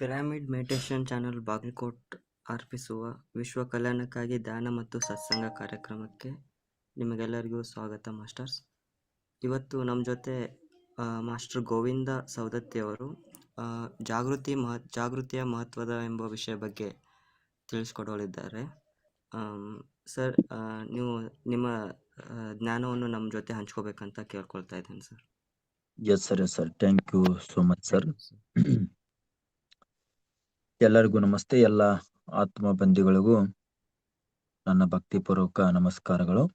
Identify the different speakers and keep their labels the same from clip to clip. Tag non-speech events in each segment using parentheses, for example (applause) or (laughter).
Speaker 1: Pyramid meditation channel Bagalkot ಅರ್ಪಿಸುವ ವಿಶ್ವ ಕಲ್ಯಾಣಕ್ಕಾಗಿ ಧ್ಯಾನ ಮತ್ತು ಸತ್ಸಂಗ ಕಾರ್ಯಕ್ರಮಕ್ಕೆ ನಿಮಗೆಲ್ಲರಿಗೂ ಸ್ವಾಗತ, ಮಾಸ್ಟರ್ಸ್. ಇವತ್ತು ನಮ್ಮ ಜೊತೆ ಮಾಸ್ಟರ್ ಗೋವಿಂದ ಸೌದತ್ತಿ ಅವರು ಜಾಗೃತಿ ಮಹ, ಜಾಗೃತಿಯ ಮಹತ್ವದ ಎಂಬ ವಿಷಯ ಬಗ್ಗೆ ತಿಳಿಸ್ಕೊಡೋಳಿದ್ದಾರೆ. ಸರ್ ನೀವು ನಿಮ್ಮ ಜ್ಞಾನವನ್ನು ನಮ್ಮ ಜೊತೆ ಹಂಚ್ಕೋಬೇಕಂತ ಕೇಳ್ಕೊಳ್ತಾ ಇದ್ದೇನೆ, sir.
Speaker 2: Yes sir yes sir thank you so much sir ಎಲ್ಲರಿಗೂ ನಮಸ್ತೆ. ಎಲ್ಲ ಆತ್ಮ ಬಂಧಿಗಳಿಗೂ ನನ್ನ ಭಕ್ತಿಪೂರ್ವಕ ನಮಸ್ಕಾರಗಳು.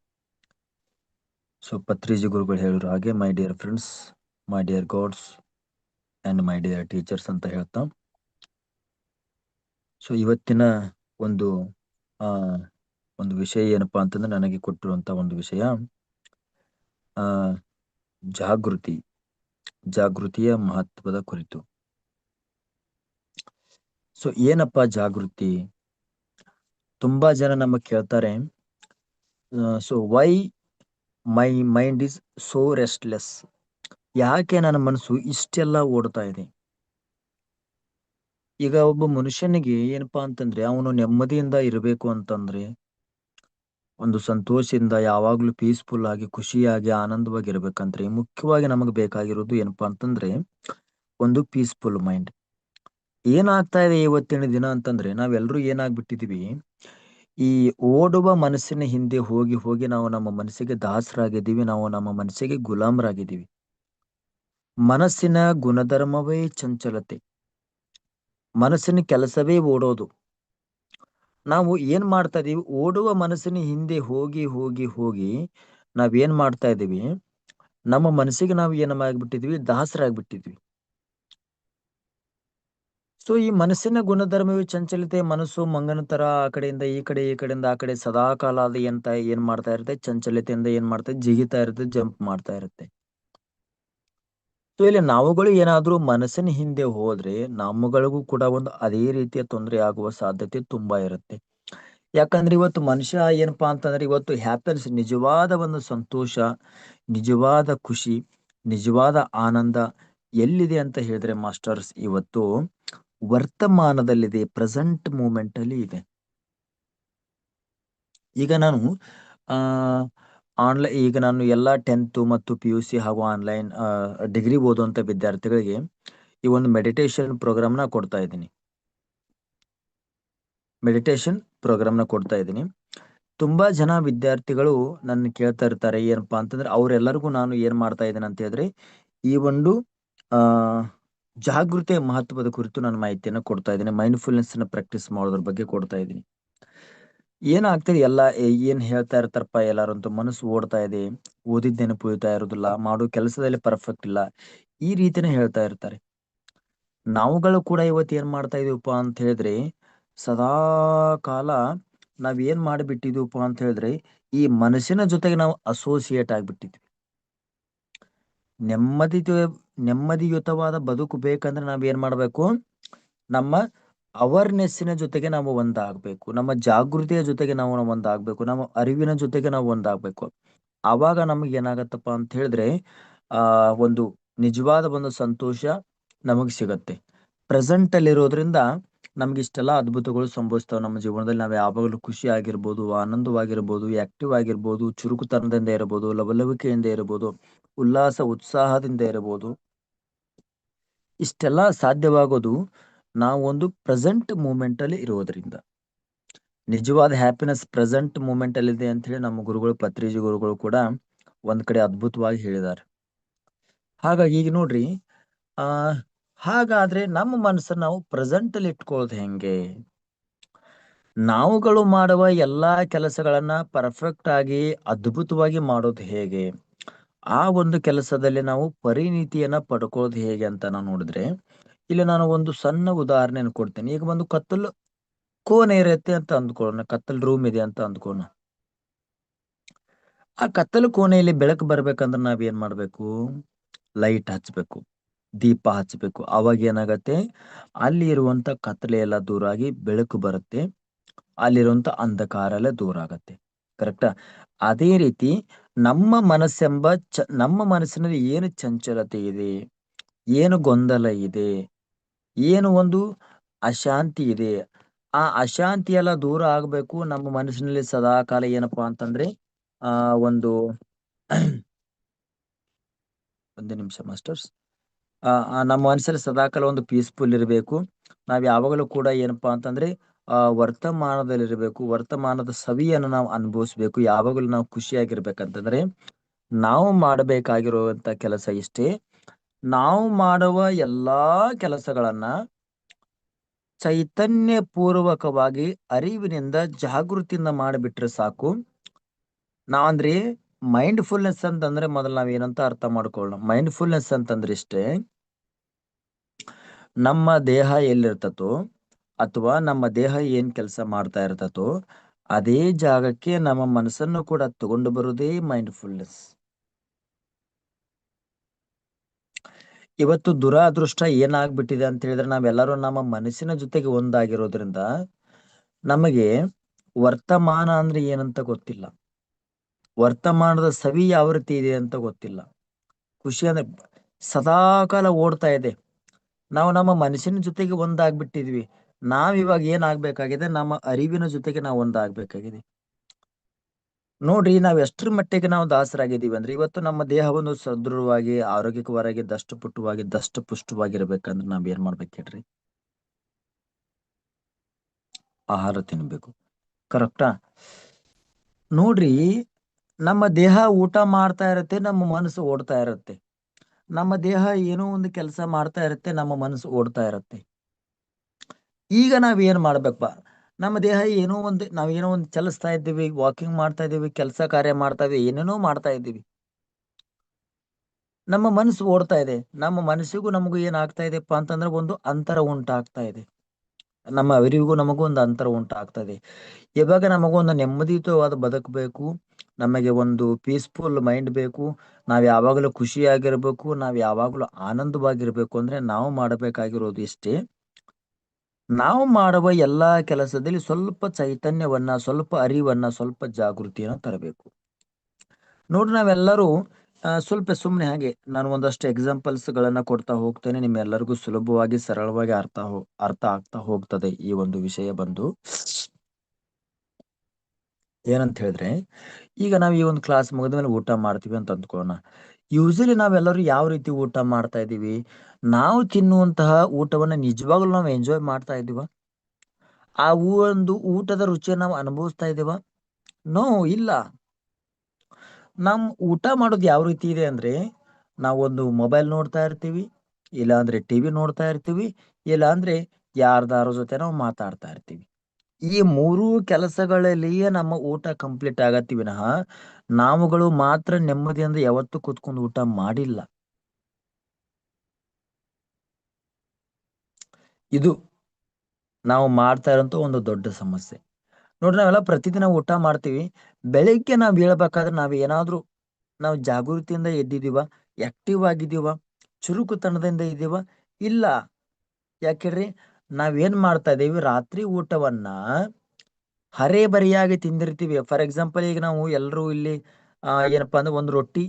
Speaker 2: ಸೊ, ಪತ್ರಿಜಿ ಗುರುಗಳು ಹೇಳಿರೋ ಹಾಗೆ my dear friends my dear gods and my dear teachers ಅಂತ ಹೇಳ್ತಾ. ಸೊ, ಇವತ್ತಿನ ಒಂದು, ಆ, ಒಂದು ವಿಷಯ ಏನಪ್ಪಾ ಅಂತಂದ್ರೆ ನನಗೆ ಕೊಟ್ಟಿರುವಂತ ಒಂದು ವಿಷಯ. ಆ, ಜಾಗೃತಿ. ಜಾಗೃತಿಯ ಮಹತ್ವದ ಕುರಿತು. ಸೊ ಏನಪ್ಪ ಜಾಗೃತಿ? ತುಂಬಾ ಜನ ನಮ್ಮ ಕೇಳ್ತಾರೆ so why my mind is so restless ಯಾಕೆ ನನ್ನ ಮನಸ್ಸು ಇಷ್ಟೆಲ್ಲ ಓಡ್ತಾ ಇದೆ? ಈಗ ಒಬ್ಬ ಮನುಷ್ಯನಿಗೆ ಏನಪ್ಪಾ ಅಂತಂದ್ರೆ ಅವನು ನೆಮ್ಮದಿಯಿಂದ ಇರಬೇಕು ಅಂತಂದ್ರೆ, ಒಂದು ಸಂತೋಷದಿಂದ ಯಾವಾಗ್ಲೂ ಪೀಸ್ಫುಲ್ ಆಗಿ, ಖುಷಿಯಾಗಿ, ಆನಂದವಾಗಿ ಇರ್ಬೇಕಂದ್ರೆ ಮುಖ್ಯವಾಗಿ ನಮಗೆ ಬೇಕಾಗಿರೋದು ಏನಪ್ಪಾ ಅಂತಂದ್ರೆ ಒಂದು ಪೀಸ್ಫುಲ್ ಮೈಂಡ್ ಏನಾಗ್ತಾ ಇದೆ ಇವತ್ತಿನ ದಿನ ಅಂತಂದ್ರೆ ನಾವೆಲ್ಲರೂ ಏನಾಗ್ಬಿಟ್ಟಿದೀವಿ ಈ ಓಡುವ ಮನಸ್ಸಿನ ಹಿಂದೆ ಹೋಗಿ ಹೋಗಿ ನಾವು ನಮ್ಮ ಮನಸ್ಸಿಗೆ ದಾಸರಾಗಿದ್ದೀವಿ, ನಾವು ನಮ್ಮ ಮನಸ್ಸಿಗೆ ಗುಲಾಮರಾಗಿದ್ದೀವಿ. ಮನಸ್ಸಿನ ಗುಣಧರ್ಮವೇ ಚಂಚಲತೆ. ಮನಸ್ಸಿನ ಕೆಲಸವೇ ಓಡೋದು. ನಾವು ಏನ್ ಮಾಡ್ತಾ ಇದೀವಿ ಓಡುವ ಮನಸ್ಸಿನ ಹಿಂದೆ ಹೋಗಿ ಹೋಗಿ ಹೋಗಿ ನಾವೇನ್ ಮಾಡ್ತಾ ಇದೀವಿ ನಮ್ಮ ಮನಸ್ಸಿಗೆ ನಾವು ಏನಾಗ್ಬಿಟ್ಟಿದ್ವಿ ದಾಸರಾಗ್ಬಿಟ್ಟಿದ್ವಿ ಸೊ ಈ ಮನಸ್ಸಿನ ಗುಣಧರ್ಮವೇ ಚಂಚಲತೆ, ಮನಸ್ಸು ಮಂಗನ ತರ ಆ ಕಡೆಯಿಂದ, ಈ ಕಡೆ, ಈ ಕಡೆಯಿಂದ, ಆ ಕಡೆ ಸದಾ ಕಾಲ ಅದು ಎಂತ ಏನ್ ಮಾಡ್ತಾ ಇರುತ್ತೆ? ಚಂಚಲತೆಯಿಂದ ಏನ್ ಮಾಡ್ತಾ, ಜಿಗಿತಾ ಇರುತ್ತೆ, ಜಂಪ್ ಮಾಡ್ತಾ ಇರುತ್ತೆ. ಸೊ ಇಲ್ಲಿ ನಾವುಗಳು ಏನಾದ್ರೂ ಮನಸ್ಸಿನ ಹಿಂದೆ ಹೋದ್ರೆ, ನಮ್ಮಗಳಿಗೂ ಕೂಡ ಒಂದು ಅದೇ ರೀತಿಯ ತೊಂದರೆ ಆಗುವ ಸಾಧ್ಯತೆ ತುಂಬಾ ಇರುತ್ತೆ. ಯಾಕಂದ್ರೆ ಇವತ್ತು ಮನುಷ್ಯ ಏನಪ್ಪಾ ಅಂತಂದ್ರೆ, ಇವತ್ತು ಹ್ಯಾಪಿನೆಸ್ ನಿಜವಾದ ಒಂದು ಸಂತೋಷ, ನಿಜವಾದ ಖುಷಿ, ನಿಜವಾದ ಆನಂದ ಎಲ್ಲಿದೆ ಅಂತ ಹೇಳಿದ್ರೆ ಮಾಸ್ಟರ್ಸ್, ಇವತ್ತು ವರ್ತಮಾನದಲ್ಲಿದೆ ಪ್ರೆಸೆಂಟ್ ಮೂಮೆಂಟ್ ಅಲ್ಲಿ ಇದೆ. ಈಗ ನಾನು, ಆ ಆನ್ಲೈನ್ ಈಗ ನಾನು ಎಲ್ಲ ಟೆಂತ್ ಮತ್ತು ಪಿ ಯು ಸಿ ಹಾಗೂ ಆನ್ಲೈನ್ ಡಿಗ್ರಿ ಓದುವಂತ ವಿದ್ಯಾರ್ಥಿಗಳಿಗೆ ಈ ಒಂದು ಮೆಡಿಟೇಷನ್ ಪ್ರೋಗ್ರಾಮ್ನ ಕೊಡ್ತಾ ಇದ್ದೀನಿ. ಮೆಡಿಟೇಷನ್ ಪ್ರೋಗ್ರಾಮ್ನ ಕೊಡ್ತಾ ಇದ್ದೀನಿ. ತುಂಬಾ ಜನ ವಿದ್ಯಾರ್ಥಿಗಳು ನನ್ನ ಕೇಳ್ತಾ ಇರ್ತಾರೆ, ಏನಪ್ಪಾ ಅಂತಂದ್ರೆ ಅವರೆಲ್ಲರಿಗೂ ನಾನು ಏನ್ ಮಾಡ್ತಾ ಇದ್ದೇನೆ ಅಂತ ಹೇಳಿದ್ರೆ, ಈ ಒಂದು, ಆ ಜಾಗೃತಿಯ ಮಹತ್ವದ ಕುರಿತು ನಾನು ಮಾಹಿತಿಯನ್ನು ಕೊಡ್ತಾ ಇದ್ದೀನಿ. ಮೈಂಡ್ಫುಲ್ನೆಸ್ನ ಪ್ರಾಕ್ಟೀಸ್ ಮಾಡೋದ್ರ ಬಗ್ಗೆ ಕೊಡ್ತಾ ಇದ್ದೀನಿ. ಏನಾಗ್ತದೆ? ಎಲ್ಲ ಏನ್ ಹೇಳ್ತಾ ಇರ್ತಾರಪ್ಪ ಎಲ್ಲಾರು ಅಂತ ಮನಸ್ಸು ಓಡ್ತಾ ಇದೆ. ಓದಿದ ನೆನಪು ಇರೋದಿಲ್ಲ. ಮಾಡೋ ಕೆಲಸದಲ್ಲಿ ಪರ್ಫೆಕ್ಟ್ ಇಲ್ಲ. ಈ ರೀತಿನೇ ಹೇಳ್ತಾ ಇರ್ತಾರೆ. ನಾವುಗಳು ಕೂಡ ಇವತ್ತು ಏನ್ ಮಾಡ್ತಾ ಇದೀವಪ್ಪ ಅಂತ ಹೇಳಿದ್ರೆ, ಸದಾ ಕಾಲ ನಾವ್ ಏನ್ ಮಾಡಿಬಿಟ್ಟಿದೀವಪ್ಪ ಅಂತ ಹೇಳಿದ್ರೆ, ಈ ಮನಸ್ಸಿನ ಜೊತೆಗೆ ನಾವು ಅಸೋಸಿಯೇಟ್ ಆಗ್ಬಿಟ್ಟಿದ್ವಿ. ನೆಮ್ಮದಿ ನೆಮ್ಮದಿಯುತವಾದ ಬದುಕು ಬೇಕಂದ್ರೆ ನಾವ್ ಏನ್ ಮಾಡ್ಬೇಕು? ನಮ್ಮ ಅವೇರ್ನೆಸ್ಸಿನ ಜೊತೆಗೆ ನಾವು ಒಂದಾಗ್ಬೇಕು. ನಮ್ಮ ಜಾಗೃತಿಯ ಜೊತೆಗೆ ನಾವು ಒಂದಾಗ್ಬೇಕು. ನಮ್ಮ ಅರಿವಿನ ಜೊತೆಗೆ ನಾವು ಒಂದಾಗ್ಬೇಕು. ಆವಾಗ ನಮಗೆ ಏನಾಗತ್ತಪ್ಪ ಅಂತ ಹೇಳಿದ್ರೆ, ಆ, ಒಂದು ನಿಜವಾದ ಒಂದು ಸಂತೋಷ ನಮಗ್ ಸಿಗತ್ತೆ. ಪ್ರೆಸೆಂಟ್ ಅಲ್ಲಿ ಇರೋದ್ರಿಂದ ನಮ್ಗೆ ಇಷ್ಟೆಲ್ಲ ಅದ್ಭುತಗಳು ಸಂಭವಿಸ್ತಾವ ನಮ್ಮ ಜೀವನದಲ್ಲಿ. ನಾವು ಯಾವಾಗಲೂ ಖುಷಿ ಆಗಿರ್ಬೋದು, ಆನಂದವಾಗಿರ್ಬೋದು ಆಕ್ಟಿವ್ ಆಗಿರ್ಬೋದು, ಚುರುಕುತನದಿಂದ ಇರಬಹುದು ಲವಲವಿಕೆಯಿಂದ ಇರಬಹುದು ಉಲ್ಲಾಸ, ಉತ್ಸಾಹದಿಂದ ಇರಬಹುದು. ಇಷ್ಟೆಲ್ಲ ಸಾಧ್ಯವಾಗೋದು ನಾವು ಒಂದು ಪ್ರೆಸೆಂಟ್ ಮೂಮೆಂಟ್ ಅಲ್ಲಿ ಇರೋದ್ರಿಂದ ನಿಜವಾದ ಹ್ಯಾಪಿನೆಸ್ ಪ್ರೆಸೆಂಟ್ ಮೂಮೆಂಟ್ ಅಲ್ಲಿ ಇದೆ ಅಂತ ಹೇಳಿ ನಮ್ಮ ಗುರುಗಳು, ಪತ್ರಿಜಿ ಗುರುಗಳು ಕೂಡ ಒಂದ್ ಕಡೆ ಅದ್ಭುತವಾಗಿ ಹೇಳಿದ್ದಾರೆ. ಹಾಗಾಗಿ ಈಗ ನೋಡ್ರಿ, ಆ, ಹಾಗಾದ್ರೆ ನಮ್ಮ ಮನಸ್ಸನ್ನ ನಾವು ಪ್ರೆಸೆಂಟ್ ಅಲ್ಲಿ ಇಟ್ಕೊಳ್ಳೋದು ಹೆಂಗೆ? ನಾವುಗಳು ಮಾಡುವ ಎಲ್ಲಾ ಕೆಲಸಗಳನ್ನ ಪರ್ಫೆಕ್ಟ್ ಆಗಿ, ಅದ್ಭುತವಾಗಿ ಮಾಡೋದು ಹೇಗೆ? ಆ ಒಂದು ಕೆಲಸದಲ್ಲಿ ನಾವು ಪರಿಣಿತಿಯನ್ನ ಪಡ್ಕೊಳ್ಳೋದು ಹೇಗೆ ಅಂತ ನಾವು ನೋಡಿದ್ರೆ, ಇಲ್ಲಿ ನಾನು ಒಂದು ಸಣ್ಣ ಉದಾಹರಣೆಯನ್ನು ಕೊಡ್ತೇನೆ. ಈಗ ಒಂದು ಕತ್ತಲು ಕೋಣೆ ಇರುತ್ತೆ ಅಂತ ಅಂದ್ಕೊಳ್ಳೋಣ, ಕತ್ತಲು ರೂಮ್ ಇದೆ ಅಂತ ಅಂದ್ಕೊಳ್ಳೋಣ. ಆ ಕತ್ತಲು ಕೋಣೆಯಲ್ಲಿ ಬೆಳಕು ಬರ್ಬೇಕಂದ್ರೆ ನಾವ್ ಏನ್ ಮಾಡ್ಬೇಕು? ಲೈಟ್ ಹಚ್ಬೇಕು, ದೀಪ ಹಚ್ಬೇಕು. ಅವಾಗ ಏನಾಗತ್ತೆ? ಅಲ್ಲಿ ಇರುವಂತ ಕತ್ತಲೆ ಎಲ್ಲ ದೂರ ಆಗಿ ಬೆಳಕು ಬರುತ್ತೆ. ಅಲ್ಲಿರುವಂತ ಅಂಧಕಾರ ಎಲ್ಲ ದೂರ ಆಗತ್ತೆ. ಕರೆಕ್ಟಾ ಅದೇ ರೀತಿ ನಮ್ಮ ಮನಸ್ಸೆಂಬ ಚ, ನಮ್ಮ ಮನಸ್ಸಿನಲ್ಲಿ ಏನು ಚಂಚಲತೆ ಇದೆ, ಏನು ಗೊಂದಲ ಇದೆ, ಏನು ಒಂದು ಅಶಾಂತಿ ಇದೆ, ಆ ಅಶಾಂತಿ ಎಲ್ಲ ದೂರ ಆಗ್ಬೇಕು ನಮ್ಮ ಮನಸ್ಸಿನಲ್ಲಿ ಸದಾ ಕಾಲ ಏನಪ್ಪಾ ಅಂತಂದ್ರೆ, ಆ, ಒಂದು (clears throat) ಒಂದು ನಿಮಿಷ ಮಾಸ್ಟರ್ಸ್. ಆ ನಮ್ಮ ಮನಸ್ಸಲ್ಲಿ ಸದಾಕಾಲ ಒಂದು ಪೀಸ್ಫುಲ್ ಇರಬೇಕು. ನಾವ್ ಯಾವಾಗಲೂ ಕೂಡ ಏನಪ್ಪಾ ಅಂತಂದ್ರೆ ಆ, ವರ್ತಮಾನದಲ್ಲಿರ್ಬೇಕು, ವರ್ತಮಾನದ ಸವಿಯನ್ನು ನಾವು ಅನುಭವಿಸ್ಬೇಕು, ಯಾವಾಗಲೂ ನಾವು ಖುಷಿಯಾಗಿರ್ಬೇಕಂತಂದ್ರೆ, ನಾವು ಮಾಡಬೇಕಾಗಿರುವಂತ ಕೆಲಸ ಇಷ್ಟೇ, ನಾವು ಮಾಡುವ ಎಲ್ಲಾ ಕೆಲಸಗಳನ್ನ ಚೈತನ್ಯ ಪೂರ್ವಕವಾಗಿ ಅರಿವಿನಿಂದ ಜಾಗೃತಿಯಿಂದ ಮಾಡಿಬಿಟ್ರೆ ಸಾಕು. ನಾವಂದ್ರೆ ಮೈಂಡ್ಫುಲ್ನೆಸ್ ಅಂತಂದ್ರೆ ಮೊದಲು ನಾವ್ ಏನಂತ ಅರ್ಥ ಮಾಡ್ಕೊಳ್ಳೋಣ. ಮೈಂಡ್ಫುಲ್ನೆಸ್ ಅಂತಂದ್ರೆ ಇಷ್ಟೇ, ನಮ್ಮ ದೇಹ ಎಲ್ಲಿರ್ತತೋ ಅಥವಾ ನಮ್ಮ ದೇಹ ಏನ್ ಕೆಲಸ ಮಾಡ್ತಾ ಇರ್ತತೋ ಅದೇ ಜಾಗಕ್ಕೆ ನಮ್ಮ ಮನಸ್ಸನ್ನು ಕೂಡ ತಗೊಂಡು ಬರುವುದೇ ಮೈಂಡ್ಫುಲ್ನೆಸ್ ಇವತ್ತು ದುರಾದೃಷ್ಟ ಏನಾಗ್ಬಿಟ್ಟಿದೆ ಅಂತ ಹೇಳಿದ್ರೆ ನಾವೆಲ್ಲರೂ ನಮ್ಮ ಮನಸ್ಸಿನ ಜೊತೆಗೆ ಒಂದಾಗಿರೋದ್ರಿಂದ ನಮಗೆ ವರ್ತಮಾನ ಅಂದ್ರೆ ಏನಂತ ಗೊತ್ತಿಲ್ಲ. ವರ್ತಮಾನದ ಸವಿ ಯಾವ ರೀತಿ ಇದೆ ಅಂತ ಗೊತ್ತಿಲ್ಲ. ಖುಷಿ ಅಂದ್ರೆ ಸದಾಕಾಲ ಓಡ್ತಾ ಇದೆ. ನಾವು ನಮ್ಮ ಮನಸ್ಸಿನ ಜೊತೆಗೆ ಒಂದಾಗ್ಬಿಟ್ಟಿದ್ವಿ. ನಾವ್ ಇವಾಗ ಏನಾಗ್ಬೇಕಾಗಿದೆ ನಮ್ಮ ಅರಿವಿನ ಜೊತೆಗೆ ನಾವು ಒಂದಾಗ್ಬೇಕಾಗಿದೆ ನೋಡ್ರಿ, ನಾವ್ ಎಷ್ಟರ ಮಟ್ಟಿಗೆ ನಾವು ದಾಸರಾಗಿದ್ದೀವಿ ಅಂದ್ರೆ, ಇವತ್ತು ನಮ್ಮ ದೇಹವನ್ನು ಸದೃಢವಾಗಿ, ಆರೋಗ್ಯಕರವಾಗಿ ದಷ್ಟ ದಷ್ಟಪುಷ್ಟವಾಗಿರ್ಬೇಕಂದ್ರೆ ನಾವ್ ಏನ್ ಮಾಡ್ಬೇಕು ಹೇಳ್ರಿ? ಆಹಾರ ತಿನ್ಬೇಕು. ಕರೆಕ್ಟಾ ನೋಡ್ರಿ, ನಮ್ಮ ದೇಹ ಊಟ ಮಾಡ್ತಾ ಇರತ್ತೆ, ನಮ್ಮ ಮನಸ್ಸು ಓಡ್ತಾ ಇರತ್ತೆ. ನಮ್ಮ ದೇಹ ಏನೋ ಒಂದು ಕೆಲಸ ಮಾಡ್ತಾ ಇರತ್ತೆ, ನಮ್ಮ ಮನಸ್ಸು ಓಡ್ತಾ ಇರತ್ತೆ. ಈಗ ನಾವು ಏನು ಮಾಡ್ಬೇಕಪ್ಪ ನಮ್ಮ ದೇಹ ಏನೋ ಒಂದು, ನಾವು ಏನೋ ಒಂದು ಚಲಿಸ್ತಾ ಇದ್ದೀವಿ ವಾಕಿಂಗ್ ಮಾಡ್ತಾ ಇದ್ದೀವಿ, ಕೆಲಸ ಕಾರ್ಯ ಮಾಡ್ತಾ ಇದ್ದೀವಿ, ಏನೇನೋ ಮಾಡ್ತಾ ಇದ್ದೀವಿ. ನಮ್ಮ ಮನಸ್ಸು ಓಡ್ತಾ ಇದೆ. ನಮ್ಮ ಮನಸ್ಸಿಗೂ ನಮಗೂ ಏನಾಗ್ತಾ ಇದೆಪ್ಪ ಅಂತಂದ್ರೆ ಒಂದು ಅಂತರ ಉಂಟಾಗ್ತಾ ಇದೆ. ನಮ್ಮ ಅವರಿಗೂ ನಮಗೂ ಒಂದು ಅಂತರ ಇದೆ. ಇವಾಗ ನಮಗೊಂದು ನೆಮ್ಮದಿಯುತವಾದ ಬದುಕಬೇಕು. ನಮಗೆ ಒಂದು ಪೀಸ್ಫುಲ್ ಮೈಂಡ್ ಬೇಕು. ನಾವು ಯಾವಾಗಲೂ ಖುಷಿಯಾಗಿರ್ಬೇಕು. ನಾವು ಯಾವಾಗಲೂ ಆನಂದವಾಗಿರ್ಬೇಕು ಅಂದ್ರೆ ನಾವು ಮಾಡಬೇಕಾಗಿರೋದು ಇಷ್ಟೇ ನಾವು ಮಾಡುವ ಎಲ್ಲಾ ಕೆಲಸದಲ್ಲಿ ಸ್ವಲ್ಪ ಚೈತನ್ಯವನ್ನ, ಸ್ವಲ್ಪ ಅರಿವನ್ನ, ಸ್ವಲ್ಪ ಜಾಗೃತಿಯನ್ನ ತರಬೇಕು. ನೋಡ್ರಿ ನಾವೆಲ್ಲರೂ ಸ್ವಲ್ಪ ಸುಮ್ಮನೆ ಹಾಗೆ ನಾನು ಒಂದಷ್ಟು ಎಕ್ಸಾಂಪಲ್ಸ್ ಗಳನ್ನ ಕೊಡ್ತಾ ಹೋಗ್ತೇನೆ. ನಿಮ್ಮೆಲ್ಲರಿಗೂ ಸುಲಭವಾಗಿ, ಸರಳವಾಗಿ ಅರ್ಥ ಅರ್ಥ ಆಗ್ತಾ ಹೋಗ್ತದೆ ಈ ಒಂದು ವಿಷಯ ಬಂದು. ಏನಂತ ಹೇಳಿದ್ರೆ, ಈಗ ನಾವು ಈ ಒಂದು ಕ್ಲಾಸ್ ಮುಗಿದ ಮೇಲೆ ಊಟ ಮಾಡ್ತೀವಿ ಅಂತ ಅಂದ್ಕೊಳ್ಳೋಣ. ಯೂಶಲಿ ನಾವೆಲ್ಲರೂ ಯಾವ ರೀತಿ ಊಟ ಮಾಡ್ತಾ ಇದೀವಿ ನಾವು ತಿನ್ನುವಂತಹ ಊಟವನ್ನ ನಿಜವಾಗ್ಲೂ ನಾವು ಎಂಜಾಯ್ ಮಾಡ್ತಾ ಇದೀವ ಆ ಒಂದು ಊಟದ ರುಚಿಯನ್ನು ನಾವು ಅನುಭವಿಸ್ತಾ ಇದೀವ ನೋ ಇಲ್ಲ. ನಮ್ ಊಟ ಮಾಡೋದು ಯಾವ ರೀತಿ ಇದೆ ಅಂದ್ರೆ ನಾವೊಂದು ಮೊಬೈಲ್ ನೋಡ್ತಾ ಇರ್ತೀವಿ ಇಲ್ಲ ಅಂದ್ರೆ ಟಿವಿ ನೋಡ್ತಾ ಇರ್ತೀವಿ ಇಲ್ಲ ಅಂದ್ರೆ ಯಾರ್ದಾರ ಜೊತೆ ನಾವು ಮಾತಾಡ್ತಾ ಇರ್ತೀವಿ. ಈ ಮೂರು ಕೆಲಸಗಳಲ್ಲಿಯೇ ನಮ್ಮ ಊಟ ಕಂಪ್ಲೀಟ್ ಆಗತ್ತಿ ವಿನಃ, ನಾವುಗಳು ಮಾತ್ರ ನೆಮ್ಮದಿಯಿಂದ ಯಾವತ್ತೂ ಕೂತ್ಕೊಂಡು ಊಟ ಮಾಡಿಲ್ಲ. ಇದು ನಾವು ಮಾಡ್ತಾ ಇರೋಂಥ ಒಂದು ದೊಡ್ಡ ಸಮಸ್ಯೆ. ನೋಡ್ರಿ, ನಾವೆಲ್ಲ ಪ್ರತಿದಿನ ಊಟ ಮಾಡ್ತೀವಿ. ಬೆಳಿಗ್ಗೆ ನಾವ್ ಹೇಳ್ಬೇಕಾದ್ರೆ ನಾವ್ ಏನಾದ್ರೂ ನಾವು ಜಾಗೃತಿಯಿಂದ ಎದ್ದಿದೀವ ಆಕ್ಟಿವ್ ಆಗಿದ್ದೀವ, ಚುರುಕುತನದಿಂದ ಇದೀವ ಇಲ್ಲ. ಯಾಕೇಳ್ರಿ ನಾವೇನ್ ಮಾಡ್ತಾ ಇದ್ದೀವಿ, ರಾತ್ರಿ ಊಟವನ್ನ ಹರೇ ಬರಿಯಾಗಿ ತಿಂದಿರ್ತೀವಿ. ಫಾರ್ ಎಕ್ಸಾಂಪಲ್, ಈಗ ನಾವು ಎಲ್ಲರೂ ಇಲ್ಲಿ ಏನಪ್ಪಾ ಅಂದ್ರೆ ಒಂದು ರೊಟ್ಟಿ,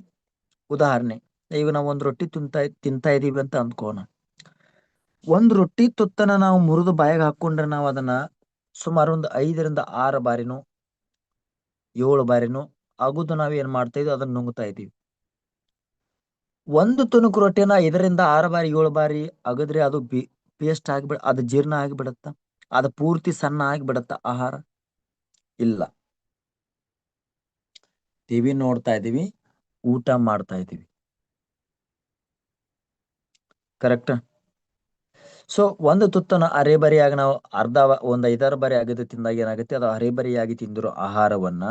Speaker 2: ಉದಾಹರಣೆ. ಈಗ ನಾವು ಒಂದು ರೊಟ್ಟಿ ತಿಂತಾ ತಿಂತಾ ಇದೀವಿ ಅಂತ ಅಂದ್ಕೋಣ ಒಂದ್ ರೊಟ್ಟಿ ತುತ್ತನ ನಾವು ಮುರಿದು ಬಾಯಿಗೆ ಹಾಕೊಂಡ್ರೆ ನಾವು ಅದನ್ನ ಸುಮಾರು ಒಂದು ಐದರಿಂದ ಆರು ಬಾರಿನೂ, ಏಳು ಬಾರಿನೂ ಆಗುದು ನಾವ್ ಏನ್ ಮಾಡ್ತಾ ಇದೀವಿ, ಅದನ್ನ ನುಂಗ್ತಾ ಇದೀವಿ. ಒಂದು ತುಣುಕು ರೊಟ್ಟಿನ ಐದರಿಂದ ಆರು ಬಾರಿ, ಏಳು ಬಾರಿ ಅಗದ್ರೆ ಅದು ಪೇಸ್ಟ್ ಆಗಿಬಿಡ, ಅದು ಜೀರ್ಣ ಆಗಿಬಿಡತ್ತ? ಅದು ಪೂರ್ತಿ ಸಣ್ಣ ಆಗಿಬಿಡತ್ತ ಆಹಾರ? ಇಲ್ಲ. ಟಿವಿ ನೋಡ್ತಾ ಇದೀವಿ, ಊಟ ಮಾಡ್ತಾ ಇದೀವಿ. ಕರೆಕ್ಟ್? ಸೊ ಒಂದು ತುತ್ತನ ಅರೆಬರಿಯಾಗಿ ನಾವು ಅರ್ಧ ಒಂದ್ ಐದಾರು ಬಾರಿ ಅಗದು ತಿಂದಾಗ ಏನಾಗುತ್ತೆ? ಅದು ಅರೆಬರಿಯಾಗಿ ತಿಂದಿರೋ ಆಹಾರವನ್ನ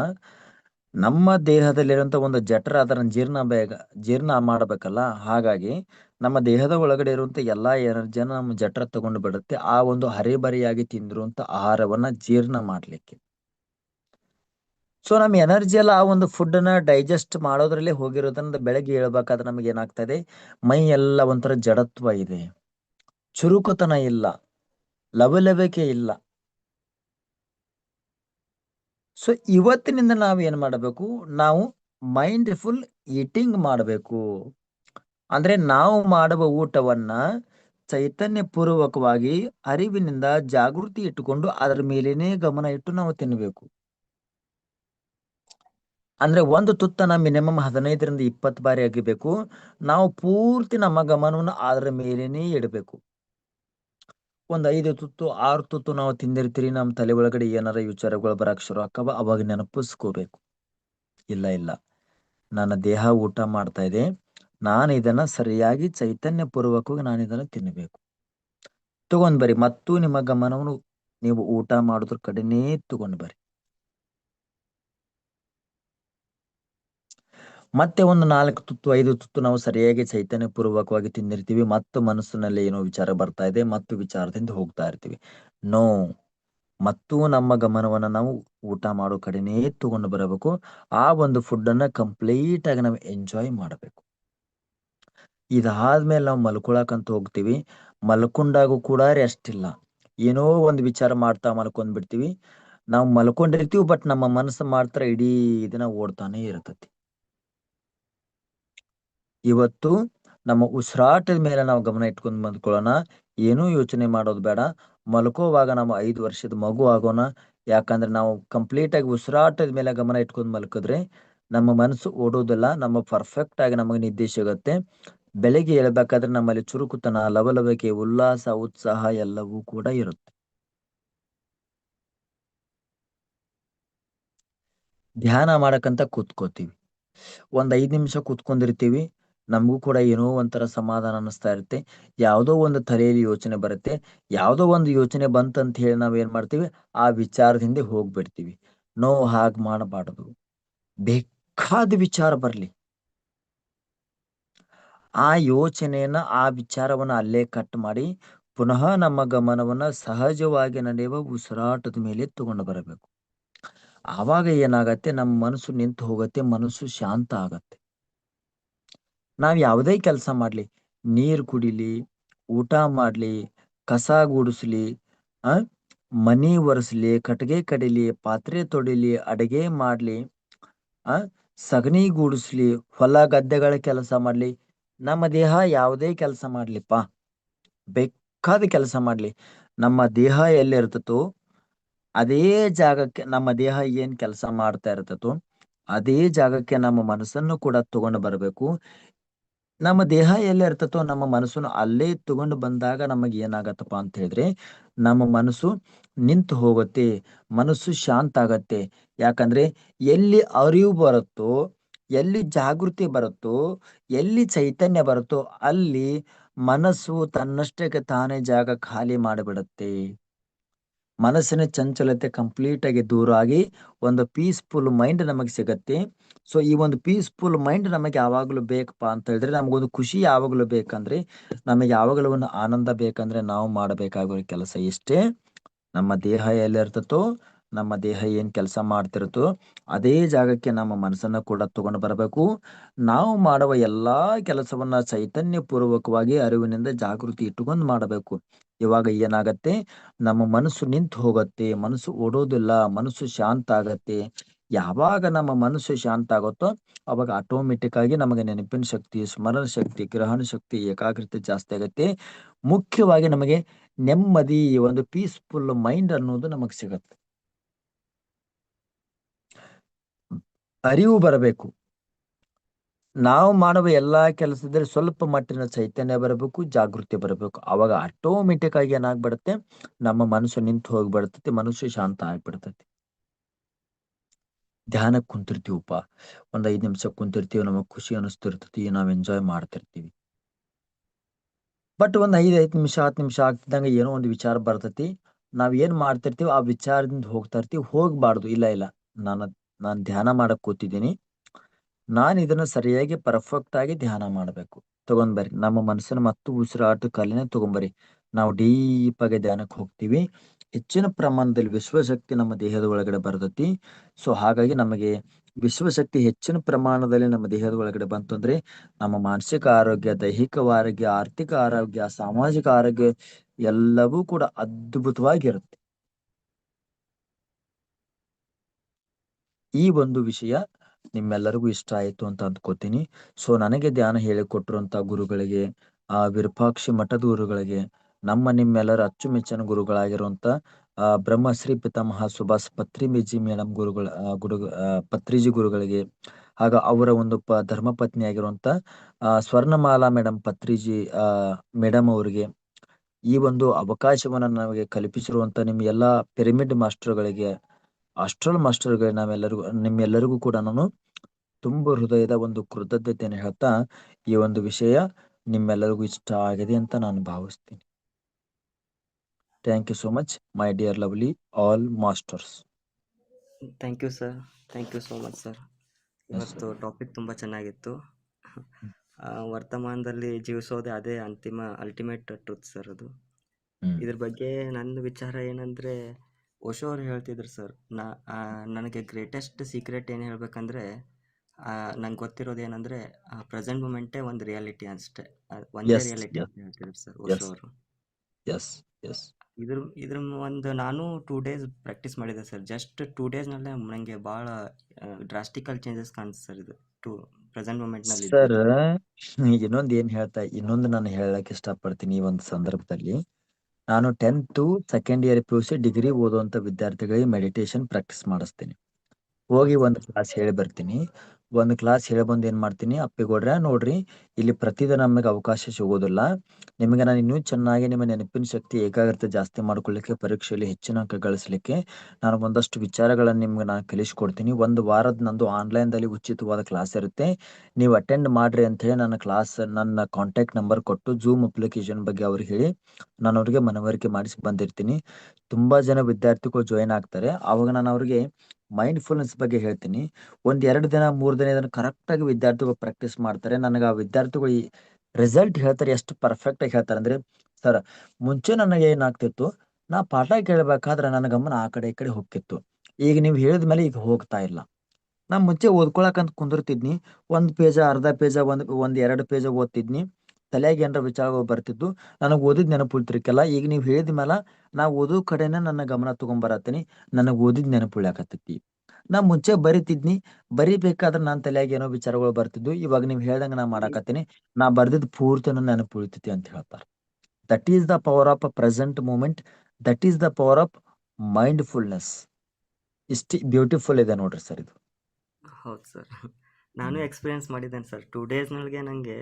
Speaker 2: ನಮ್ಮ ದೇಹದಲ್ಲಿರುವಂತ ಒಂದು ಜಠರ ಅದನ್ನ ಜೀರ್ಣ ಬೇಗ, ಜೀರ್ಣ ಮಾಡಬೇಕಲ್ಲ? ಹಾಗಾಗಿ ನಮ್ಮ ದೇಹದ ಒಳಗಡೆ ಇರುವಂತ ಎಲ್ಲಾ ಎನರ್ಜಿಯನ್ನ ನಮ್ಮ ಜಠರ ತಗೊಂಡು ಬಿಡುತ್ತೆ. ಆ ಒಂದು ಹರಿಬರಿಯಾಗಿ ತಿಂದಿರುವಂತ ಆಹಾರವನ್ನ ಜೀರ್ಣ ಮಾಡ್ಲಿಕ್ಕೆ. ಸೊ ನಮ್ಮ ಎನರ್ಜಿ ಎಲ್ಲ ಆ ಒಂದು ಫುಡ್ನ ಡೈಜೆಸ್ಟ್ ಮಾಡೋದ್ರಲ್ಲೇ ಹೋಗಿರೋದ್ರಿಂದ ಬೆಳಗ್ಗೆ ಹೇಳ್ಬೇಕಾದ್ರೆ ನಮಗೆ ಏನಾಗ್ತದೆ? ಮೈ ಎಲ್ಲ ಒಂಥರ ಜಡತ್ವ ಇದೆ. ಚುರುಕುತನ ಇಲ್ಲ, ಲವಲವಿಕೆ ಇಲ್ಲ. ಸೊ ಇವತ್ತಿನಿಂದ ನಾವು ಏನು ಮಾಡಬೇಕು? ನಾವು ಮೈಂಡ್ಫುಲ್ ಈಟಿಂಗ್ ಮಾಡಬೇಕು. ಅಂದ್ರೆ ನಾವು ಮಾಡುವ ಊಟವನ್ನ ಚೈತನ್ಯ ಪೂರ್ವಕವಾಗಿ ಅರಿವಿನಿಂದ ಜಾಗೃತಿ ಇಟ್ಟುಕೊಂಡು ಅದರ ಮೇಲೇನೆ ಗಮನ ಇಟ್ಟು ನಾವು ತಿನ್ನಬೇಕು ಅಂದ್ರೆ ಒಂದು ತುತ್ತನ ಮಿನಿಮಮ್ ಹದಿನೈದರಿಂದ ಇಪ್ಪತ್ತು ಬಾರಿ ಅಗಿಬೇಕು. ನಾವು ಪೂರ್ತಿ ನಮ್ಮ ಗಮನವನ್ನು ಅದರ ಮೇಲೇನೆ ಇಡಬೇಕು. ಒಂದ್ ಐದು ತುತ್ತು, ಆರು ತುತ್ತು ನಾವು ತಿಂದಿರ್ತೀರಿ ನಮ್ಮ ತಲೆ ಒಳಗಡೆ ಏನಾರ ವಿಚಾರಗಳು ಬರಕ್ ಶುರು ಆಕವ ಅವಾಗ ನೆನಪಿಸ್ಕೋಬೇಕು. ಇಲ್ಲ ಇಲ್ಲ. ನನ್ನ ದೇಹ ಊಟ ಮಾಡ್ತಾ ಇದೆ. ನಾನು ಇದನ್ನ ಸರಿಯಾಗಿ ಚೈತನ್ಯ ಪೂರ್ವಕವಾಗಿ ನಾನು ಇದನ್ನ ತಿನ್ನಬೇಕು ತಗೊಂಡ್ ಬರ್ರಿ. ಮತ್ತು ನಿಮ್ಮ ಗಮನವನ್ನು ನೀವು ಊಟ ಮಾಡೋದ್ರ ಕಡೆನೇ ತಗೊಂಡ್ ಬರ್ರಿ. ಮತ್ತೆ ಒಂದು ನಾಲ್ಕು ತುತ್ತು, ಐದು ತುತ್ತು ನಾವು ಸರಿಯಾಗಿ ಚೈತನ್ಯ ಪೂರ್ವಕವಾಗಿ ತಿಂದಿರ್ತೀವಿ. ಮತ್ತು ಮನಸ್ಸಿನಲ್ಲಿ ಏನೋ ವಿಚಾರ ಬರ್ತಾ ಇದೆ, ಮತ್ತು ವಿಚಾರದಿಂದ ಹೋಗ್ತಾ ಇರ್ತೀವಿ. ನೋ ಮತ್ತು ನಮ್ಮ ಗಮನವನ್ನು ನಾವು ಊಟ ಮಾಡೋ ಕಡೆನೇ ತಗೊಂಡು ಬರಬೇಕು. ಆ ಒಂದು ಫುಡ್ ಅನ್ನ ಕಂಪ್ಲೀಟ್ ಆಗಿ ನಾವು ಎಂಜಾಯ್ ಮಾಡಬೇಕು. ಇದಾದ್ಮೇಲೆ ನಾವು ಮಲ್ಕೊಳಕಂತ ಹೋಗ್ತೀವಿ. ಮಲ್ಕೊಂಡಾಗೂ ಕೂಡ ರೆಸ್ಟ್ ಇಲ್ಲ. ಏನೋ ಒಂದು ವಿಚಾರ ಮಾಡ್ತಾ ಮಲ್ಕೊಂಡ್ ಬಿಡ್ತೀವಿ ನಾವು ಮಲ್ಕೊಂಡಿರ್ತೀವಿ ಬಟ್ ನಮ್ಮ ಮನಸ್ಸು ಮಾತ್ರ ಇಡೀ ಇದನ್ನ ಓಡ್ತಾನೆ ಇರ್ತತಿ. ಇವತ್ತು ನಮ್ಮ ಉಸಿರಾಟದ ಮೇಲೆ ನಾವು ಗಮನ ಇಟ್ಕೊಂಡು ಬಂದ್ಕೊಳ್ಳೋಣ. ಏನೂ ಯೋಚನೆ ಮಾಡೋದು ಬೇಡ. ಮಲ್ಕೋವಾಗ ನಾವು ಐದು ವರ್ಷದ ಮಗು ಆಗೋಣ. ಯಾಕಂದ್ರೆ ನಾವು ಕಂಪ್ಲೀಟ್ ಆಗಿ ಉಸಿರಾಟದ ಮೇಲೆ ಗಮನ ಇಟ್ಕೊಂಡು ಮಲ್ಕಿದ್ರೆ ನಮ್ಮ ಮನಸ್ಸು ಓಡೋದಿಲ್ಲ, ನಮ್ಮ ಪರ್ಫೆಕ್ಟ್ ಆಗಿ ನಮಗೆ ನಿದ್ದೆ ಸಿಗುತ್ತೆ. ಬೆಳಿಗ್ಗೆ ಹೇಳ್ಬೇಕಾದ್ರೆ ನಮ್ಮಲ್ಲಿ ಚುರುಕುತನ, ಲವಲವಿಕೆ, ಉಲ್ಲಾಸ, ಉತ್ಸಾಹ ಎಲ್ಲವೂ ಕೂಡ ಇರುತ್ತೆ. ಧ್ಯಾನ ಮಾಡಕ್ಕಂತ ಕೂತ್ಕೋತೀವಿ. ಒಂದ್ ಐದ್ ನಿಮಿಷ ಕೂತ್ಕೊಂಡಿರ್ತೀವಿ. ನಮಗೂ ಕೂಡ ಏನೋ ಒಂಥರ ಸಮಾಧಾನ ಅನಿಸ್ತಾ ಇರುತ್ತೆ. ಯಾವುದೋ ಒಂದು ತಲೆಯಲ್ಲಿ ಯೋಚನೆ ಬರುತ್ತೆ. ಯಾವುದೋ ಒಂದು ಯೋಚನೆ ಬಂತಂತ ಹೇಳಿ ನಾವು ಏನು ಮಾಡ್ತೀವಿ? ಆ ವಿಚಾರದಿಂದ ಹೋಗ್ಬಿಡ್ತೀವಿ. ನೋ ಹಾಗ್ ಮಾಡಬಾರದು. ಬೇಕಾದ ವಿಚಾರ ಬರಲಿ. ಆ ಯೋಚನೆಯನ್ನ, ಆ ವಿಚಾರವನ್ನ ಅಲ್ಲೇ ಕಟ್ ಮಾಡಿ, ಪುನಃ ನಮ್ಮ ಗಮನವನ್ನ ಸಹಜವಾಗಿ ನಡೆಯುವ ಉಸಿರಾಟದ ಮೇಲೆ ತಗೊಂಡು ಬರಬೇಕು. ಆವಾಗ ಏನಾಗತ್ತೆ? ನಮ್ಮ ಮನಸ್ಸು ನಿಂತು ಹೋಗತ್ತೆ, ಮನಸ್ಸು ಶಾಂತ ಆಗತ್ತೆ. ನಾವ್ ಯಾವುದೇ ಕೆಲಸ ಮಾಡ್ಲಿ. ನೀರ್ ಕುಡಿಲಿ, ಊಟ ಮಾಡ್ಲಿ, ಕಸ ಗುಡಿಸ್ಲಿ, ಆ, ಮನಿ ಒರೆಸ್ಲಿ ಕಟ್ಟಿಗೆ ಕಡಿಲಿ, ಪಾತ್ರೆ ತೊಡಿಲಿ, ಅಡಿಗೆ ಮಾಡ್ಲಿ, ಆ, ಸಗಣಿ ಗುಡಿಸ್ಲಿ, ಹೊಲ ಗದ್ದೆಗಳ ಕೆಲಸ ಮಾಡ್ಲಿ. ನಮ್ಮ ದೇಹ ಯಾವುದೇ ಕೆಲಸ ಮಾಡ್ಲಿಪ್ಪ. ಬೇಕಾದ ಕೆಲಸ ಮಾಡ್ಲಿ. ನಮ್ಮ ದೇಹ ಎಲ್ಲಿರ್ತತೋ, ಅದೇ ಜಾಗಕ್ಕೆ ನಮ್ಮ ದೇಹ ಏನ್ ಕೆಲಸ ಮಾಡ್ತಾ ಇರ್ತತೋ, ಅದೇ ಜಾಗಕ್ಕೆ ನಮ್ಮ ಮನಸ್ಸನ್ನು ಕೂಡ ತಗೊಂಡು ಬರಬೇಕು. ನಮ್ಮ ದೇಹ ಎಲ್ಲಿ ಇರ್ತತೋ ನಮ್ಮ ಮನಸ್ಸನ್ನು ಅಲ್ಲೇ ತಗೊಂಡು ಬಂದಾಗ ನಮಗೆ ಏನಾಗತ್ತಪ್ಪ ಅಂತ ಹೇಳಿದ್ರೆ ನಮ್ಮ ಮನಸ್ಸು ನಿಂತು ಹೋಗುತ್ತೆ, ಮನಸ್ಸು ಶಾಂತ ಆಗತ್ತೆ. ಯಾಕಂದ್ರೆ ಎಲ್ಲಿ ಅರಿವು ಬರುತ್ತೋ, ಎಲ್ಲಿ ಜಾಗೃತಿ ಬರುತ್ತೋ, ಎಲ್ಲಿ ಚೈತನ್ಯ ಬರುತ್ತೋ ಅಲ್ಲಿ ಮನಸ್ಸು ತನ್ನಷ್ಟಕ್ಕೆ ತಾನೇ ಜಾಗ ಖಾಲಿ ಮಾಡಿಬಿಡುತ್ತೆ. ಮನಸ್ಸಿನ ಚಂಚಲತೆ ಕಂಪ್ಲೀಟ್ ಆಗಿ ದೂರ ಆಗಿ ಒಂದು ಪೀಸ್ಫುಲ್ ಮೈಂಡ್ ನಮಗೆ ಸಿಗತ್ತೆ. ಸೊ ಈ ಒಂದು ಪೀಸ್ಫುಲ್ ಮೈಂಡ್ ನಮಗೆ ಯಾವಾಗಲೂ ಬೇಕಪ್ಪ ಅಂತ ಹೇಳಿದ್ರೆ ನಮಗೊಂದು ಖುಷಿ ಯಾವಾಗಲೂ ಬೇಕಂದ್ರೆ, ನಮಗೆ ಯಾವಾಗಲೂ ಒಂದು ಆನಂದ ಬೇಕಂದ್ರೆ ನಾವು ಮಾಡಬೇಕಾಗಿರೋ ಕೆಲಸ ಇಷ್ಟೇ. ನಮ್ಮ ದೇಹ ಎಲ್ಲಿರ್ತತೋ ನಮ್ಮ ದೇಹ ಏನ್ ಕೆಲಸ ಮಾಡ್ತಿರುತ್ತೋ, ಅದೇ ಜಾಗಕ್ಕೆ ನಮ್ಮ ಮನಸ್ಸನ್ನ ಕೂಡ ತಗೊಂಡು ಬರಬೇಕು. ನಾವು ಮಾಡುವ ಎಲ್ಲಾ ಕೆಲಸವನ್ನ ಚೈತನ್ಯ ಪೂರ್ವಕವಾಗಿ ಅರಿವಿನಿಂದ ಜಾಗೃತಿ ಇಟ್ಟುಕೊಂಡು ಮಾಡಬೇಕು. ಇವಾಗ ಏನಾಗತ್ತೆ? ನಮ್ಮ ಮನಸ್ಸು ನಿಂತು ಹೋಗತ್ತೆ, ಮನಸ್ಸು ಓಡೋದಿಲ್ಲ, ಮನಸ್ಸು ಶಾಂತ ಆಗತ್ತೆ. ಯಾವಾಗ ನಮ್ಮ ಮನಸ್ಸು ಶಾಂತ ಆಗುತ್ತೋ ಅವಾಗ ಆಟೋಮೆಟಿಕ್ ಆಗಿ ನಮಗೆ ನೆನಪಿನ ಶಕ್ತಿ, ಸ್ಮರಣ ಶಕ್ತಿ, ಗ್ರಹಣ ಶಕ್ತಿ ಏಕಾಗ್ರತೆ ಜಾಸ್ತಿ ಆಗತ್ತೆ. ಮುಖ್ಯವಾಗಿ ನಮಗೆ ನೆಮ್ಮದಿ, ಒಂದು ಪೀಸ್ಫುಲ್ ಮೈಂಡ್ ಅನ್ನೋದು ನಮಗೆ ಸಿಗತ್ತೆ. ಅರಿವು ಬರಬೇಕು. ನಾವು ಮಾಡುವ ಎಲ್ಲಾ ಕೆಲಸದಲ್ಲಿ ಸ್ವಲ್ಪ ಮಟ್ಟಿನ ಚೈತನ್ಯ ಬರಬೇಕು, ಜಾಗೃತಿ ಬರಬೇಕು. ಅವಾಗ ಆಟೋಮೆಟಿಕ್ ಆಗಿ ಏನಾಗ್ಬಿಡುತ್ತೆ? ನಮ್ಮ ಮನಸ್ಸು ನಿಂತು ಹೋಗ್ಬಿಡ್ತೈತಿ, ಮನಸ್ಸು ಶಾಂತ ಆಗ್ಬಿಡ್ತೈತಿ. ಧ್ಯಾನಕ್ಕೆ ಕುಂತಿರ್ತೀವಪ್ಪ. ಒಂದ್ ಐದ್ ನಿಮಿಷ ಕುಂತಿರ್ತೀವಿ, ನಮಗ್ ಖುಷಿ ಅನಿಸ್ತಿರ್ತೈತಿ, ನಾವ್ ಎಂಜಾಯ್ ಮಾಡ್ತಿರ್ತೀವಿ. ಬಟ್ ಒಂದ್ ಐದ್ ಐದ್ ನಿಮಿಷ, ಹತ್ತು ನಿಮಿಷ ಆಗ್ತಿದ್ದಂಗ ಏನೋ ಒಂದು ವಿಚಾರ ಬರ್ತೈತಿ. ನಾವ್ ಏನ್ ಮಾಡ್ತಿರ್ತೀವಿ, ಆ ವಿಚಾರದಿಂದ ಹೋಗ್ತಾ ಇರ್ತೀವಿ. ಹೋಗ್ಬಾರ್ದು. ಇಲ್ಲ ಇಲ್ಲ. ನಾನು ನಾನ್ ಧ್ಯಾನ ಮಾಡಕ್ ಕೂತಿದ್ದೀನಿ. ನಾನ್ ಇದನ್ನ ಸರಿಯಾಗಿ ಪರ್ಫೆಕ್ಟ್ ಆಗಿ ಧ್ಯಾನ ಮಾಡ್ಬೇಕು. ತಗೊಂಡ್ಬರ್ರಿ ನಮ್ಮ ಮನಸ್ಸನ್ನ ಮತ್ತು ಉಸಿರಾಟ ಕಾಲಿನ ತಗೊಂಬರ್ರಿ ನಾವು ಡೀಪ್ ಆಗಿ ಧ್ಯಾನಕ್ಕೆ ಹೋಗ್ತೀವಿ. ಹೆಚ್ಚಿನ ಪ್ರಮಾಣದಲ್ಲಿ ವಿಶ್ವಶಕ್ತಿ ನಮ್ಮ ದೇಹದ ಒಳಗಡೆ ಬರ್ತೈತಿ. ಸೊ ಹಾಗಾಗಿ ನಮಗೆ ವಿಶ್ವಶಕ್ತಿ ಹೆಚ್ಚಿನ ಪ್ರಮಾಣದಲ್ಲಿ ನಮ್ಮ ದೇಹದ ಒಳಗಡೆ ಬಂತು ಅಂದ್ರೆ ನಮ್ಮ ಮಾನಸಿಕ ಆರೋಗ್ಯ, ದೈಹಿಕ ಆರೋಗ್ಯ, ಆರ್ಥಿಕ ಆರೋಗ್ಯ, ಸಾಮಾಜಿಕ ಆರೋಗ್ಯ ಎಲ್ಲವೂ ಕೂಡ ಅದ್ಭುತವಾಗಿರುತ್ತೆ. ಈ ಒಂದು ವಿಷಯ ನಿಮ್ಮೆಲ್ಲರಿಗೂ ಇಷ್ಟ ಆಯಿತು ಅಂತ ಅಂದ್ಕೋತೀನಿ. ಸೊ ನನಗೆ ಧ್ಯಾನ ಹೇಳಿಕೊಟ್ಟಿರುವಂಥ ಗುರುಗಳಿಗೆ, ಆ ವಿರೂಪಾಕ್ಷಿ ಮಠದ ಗುರುಗಳಿಗೆ, ನಮ್ಮ ನಿಮ್ಮೆಲ್ಲರ ಅಚ್ಚುಮೆಚ್ಚಿನ ಗುರುಗಳಾಗಿರುವಂಥ ಬ್ರಹ್ಮಶ್ರೀ ಪಿತಾಮಹ ಸುಭಾಷ್ ಪತ್ರಿಮೇಜಿ ಮೇಡಮ್ ಗುರುಗಳ ಗುರು ಪತ್ರಿಜಿ ಗುರುಗಳಿಗೆ, ಹಾಗ ಅವರ ಒಂದು ಪ ಧರ್ಮಪತ್ನಿ ಆಗಿರುವಂಥ ಸ್ವರ್ಣಮಾಲಾ ಮೇಡಮ್ ಪತ್ರಿಜಿ ಮೇಡಮ್ ಅವರಿಗೆ, ಈ ಒಂದು ಅವಕಾಶವನ್ನು ನಮಗೆ ಕಲ್ಪಿಸಿರುವಂತ ನಿಮ್ಮ ಎಲ್ಲಾ ಪಿರಮಿಡ್ ಮಾಸ್ಟರ್ಗಳಿಗೆ ಅಸ್ಟ್ರಲ್ ಮಾಸ್ಟರ್ಗೆ ನಾವೆಲ್ಲರಿಗೂ ನಿಮ್ಮೆಲ್ಲರಿಗೂ ಕೂಡ ನಾನು ತುಂಬ ಹೃದಯದ ಒಂದು ಕೃತಜ್ಞತೆಯನ್ನು ಹೇಳ್ತಾ ಈ ಒಂದು ವಿಷಯ ನಿಮ್ಮೆಲ್ಲರಿಗೂ ಇಷ್ಟ ಆಗಿದೆ ಅಂತ ನಾನು ಭಾವಿಸ್ತೀನಿ. Thank you so much my dear lovely all masters
Speaker 1: thank you sir thank you so much sir ಇವತ್ತು ಟಾಪಿಕ್ ತುಂಬ ಚೆನ್ನಾಗಿತ್ತು. ವರ್ತಮಾನದಲ್ಲಿ ಜೀವಿಸೋದೇ ಅದೇ ಅಂತಿಮ ಅಲ್ಟಿಮೇಟ್ ಟ್ರೂತ್ ಸರ್ ಅದು. ಇದ್ರ ಬಗ್ಗೆ ನನ್ನ ವಿಚಾರ ಏನಂದರೆ ಓಶೋ ಅವ್ರು ಹೇಳ್ತಿದ್ರು ಸರ್ ನಾ ನನಗೆ ಗ್ರೇಟೆಸ್ಟ್ ಸೀಕ್ರೆಟ್ ಏನು ಹೇಳಬೇಕಂದ್ರೆ ನಂಗೆ ಗೊತ್ತಿರೋದು ಏನಂದರೆ ಪ್ರೆಸೆಂಟ್ ಮೂಮೆಂಟೇ ಒಂದು ರಿಯಾಲಿಟಿ ಅಷ್ಟೇ. ಒಂದೇ ರಿಯಾಲಿಟಿ ಅಂತ ಹೇಳ್ತಿದ್ರು ಸರ್. ಓಶೋ ಅವರು
Speaker 2: ಎಸ್ ಎಸ್
Speaker 1: ಇದ್ರ ಇದ್ರ ಒಂದು ನಾನು ಟೂ ಡೇಸ್ ಪ್ರಾಕ್ಟೀಸ್ ಮಾಡಿದೆ ಸರ್. ಜಸ್ಟ್ ಟೂ ಡೇಸ್ನಲ್ಲೇ ನನಗೆ ಭಾಳ ಡ್ರಾಸ್ಟಿಕಲ್ ಚೇಂಜಸ್ ಕಾಣಿಸ್ತು ಸರ್ ಇದು. ಟು ಪ್ರೆಸೆಂಟ್ ಮೂಮೆಂಟ್ನಲ್ಲಿ
Speaker 2: ಸರ್ ಇನ್ನೊಂದು ಏನ್ ಹೇಳ್ತಾ ಇನ್ನೊಂದು ನಾನು ಹೇಳಕ್ ಇಷ್ಟಪಡ್ತೀನಿ ಈ ಒಂದು ಸಂದರ್ಭದಲ್ಲಿ. ನಾನು tenth second year P U C degree ಓದುವಂತ ವಿದ್ಯಾರ್ಥಿಗಳಿಗೆ ಮೆಡಿಟೇಷನ್ ಪ್ರಾಕ್ಟೀಸ್ ಮಾಡಿಸ್ತೀನಿ. ಹೋಗಿ ಒಂದು ಕ್ಲಾಸ್ ಹೇಳಿ ಬರ್ತೀನಿ. ಒಂದು ಕ್ಲಾಸ್ ಹೇಳಿ ಬಂದು ಏನ್ ಮಾಡ್ತೀನಿ? ಅಪ್ಪಿಗೌಡ್ರೆ ನೋಡ್ರಿ ಇಲ್ಲಿ ಪ್ರತಿದಿನ ನಮಗೆ ಅವಕಾಶ ಸಿಗೋದಿಲ್ಲ. ನಿಮಗೆ ನಾನು ಇನ್ನೂ ಚೆನ್ನಾಗಿ ನಿಮ್ಮ ನೆನಪಿನ ಶಕ್ತಿ ಏಕಾಗ್ರತೆ ಜಾಸ್ತಿ ಮಾಡ್ಕೊಳ್ಳಿಕ್ಕೆ, ಪರೀಕ್ಷೆಯಲ್ಲಿ ಹೆಚ್ಚಿನ ಅಂಕ ಗಳಿಸಲಿಕ್ಕೆ ನಾನು ಒಂದಷ್ಟು ವಿಚಾರಗಳನ್ನು ನಿಮ್ಗೆ ನಾನು ಕಲಿಸ್ಕೊಡ್ತೀನಿ. ಒಂದು ವಾರದ ನಂದು ಆನ್ಲೈನ್ದಲ್ಲಿ ಉಚಿತವಾದ ಕ್ಲಾಸ್ ಇರುತ್ತೆ. ನೀವು ಅಟೆಂಡ್ ಮಾಡ್ರಿ ಅಂತ ಹೇಳಿ ನನ್ನ ಕ್ಲಾಸ್, ನನ್ನ ಕಾಂಟ್ಯಾಕ್ಟ್ ನಂಬರ್ ಕೊಟ್ಟು ಜೂಮ್ ಅಪ್ಲಿಕೇಶನ್ ಬಗ್ಗೆ ಅವ್ರಿಗೆ ಹೇಳಿ ನಾನು ಅವ್ರಿಗೆ ಮನವರಿಕೆ ಮಾಡಿಸಿ ಬಂದಿರ್ತೀನಿ. ತುಂಬಾ ಜನ ವಿದ್ಯಾರ್ಥಿಗಳು ಜಾಯಿನ್ ಆಗ್ತಾರೆ. ಅವಾಗ ನಾನು ಅವ್ರಿಗೆ ಮೈಂಡ್ಫುಲ್ನೆಸ್ ಬಗ್ಗೆ ಹೇಳ್ತೀನಿ. ಒಂದ್ ಎರಡು ದಿನ, ಮೂರ್ ದಿನ ಇದನ್ನ ಕರೆಕ್ಟಾಗಿ ವಿದ್ಯಾರ್ಥಿಗಳು ಪ್ರಾಕ್ಟೀಸ್ ಮಾಡ್ತಾರೆ. ನನಗೆ ಆ ವಿದ್ಯಾರ್ಥಿಗಳು ಈ ರಿಸಲ್ಟ್ ಹೇಳ್ತಾರೆ, ಎಷ್ಟು ಪರ್ಫೆಕ್ಟ್ ಆಗಿ ಹೇಳ್ತಾರೆ ಅಂದ್ರೆ ಸರ್ ಮುಂಚೆ ನನಗೆ ಏನಾಗ್ತಿತ್ತು, ನಾ ಪಾಠ ಕೇಳಬೇಕಾದ್ರೆ ನನ್ನ ಗಮನ ಆ ಕಡೆ ಈ ಕಡೆ ಹೋಗ್ತಿತ್ತು. ಈಗ ನೀವು ಹೇಳಿದ ಮೇಲೆ ಈಗ ಹೋಗ್ತಾ ಇಲ್ಲ. ನಾ ಮುಂಚೆ ಓದ್ಕೊಳಕಂತ ಕುಂದಿರ್ತಿದ್ನಿ, ಒಂದ್ ಪೇಜ ಅರ್ಧ ಪೇಜ ಒಂದ್ ಒಂದ್ ಎರಡು ಪೇಜ ಓದ್ತಿದ್ನಿ. ತಲೆಯಾಗ ಏನಾರ ವಿಚಾರಗಳು ಬರ್ತಿದ್ದು ನನಗೆ ಓದಿದ್ ನೆನಪು ಉಳ್ತಿರ್ಕಿಲ್ಲ ಈಗ ನೀವು ಹೇಳಿದ ಮೇಲೆ ನಾ ಓದೋ ಕಡೆನೆ ನನ್ನ ಗಮನ ತಗೊಂಬರತ್ತೀನಿ. ನನಗೆ ಓದಿದ್ ನೆನಪು ಉಳ್ಯಾಕತ್ತೈತಿ ನಾ ಮುಂಚೆ ಬರಿತಿದ್ನಿ. ಬರಿಬೇಕಾದ್ರೆ ನನ್ನ ತಲೆಯಾಗ ಏನೋ ವಿಚಾರಗಳು ಬರ್ತಿದ್ವು. ಇವಾಗ ನೀವು ಹೇಳ್ದಂಗ ನಾ ಮಾಡಾಕತ್ತೀನಿ. ನಾ ಬರ್ದಿದ್ ಪೂರ್ತಿ ನನ್ನ ನೆನಪು ಉಳಿತೈತಿ ಅಂತ ಹೇಳ್ತಾರೆ. That is the power of a present moment that is the power of mindfulness ಇಷ್ಟು ಬ್ಯೂಟಿಫುಲ್ ಇದೆ ನೋಡ್ರಿ ಸರ್ ಇದು.
Speaker 1: ಹೌದು ಸರ್ ನಾನು. ಎಕ್ಸ್ಪೀರಿಯನ್ಸ್ ಮಾಡಿದ್ದೇನೆ ಸರ್ ಟೂ ಡೇಸ್ನೊಳಗೆ ನನಗೆ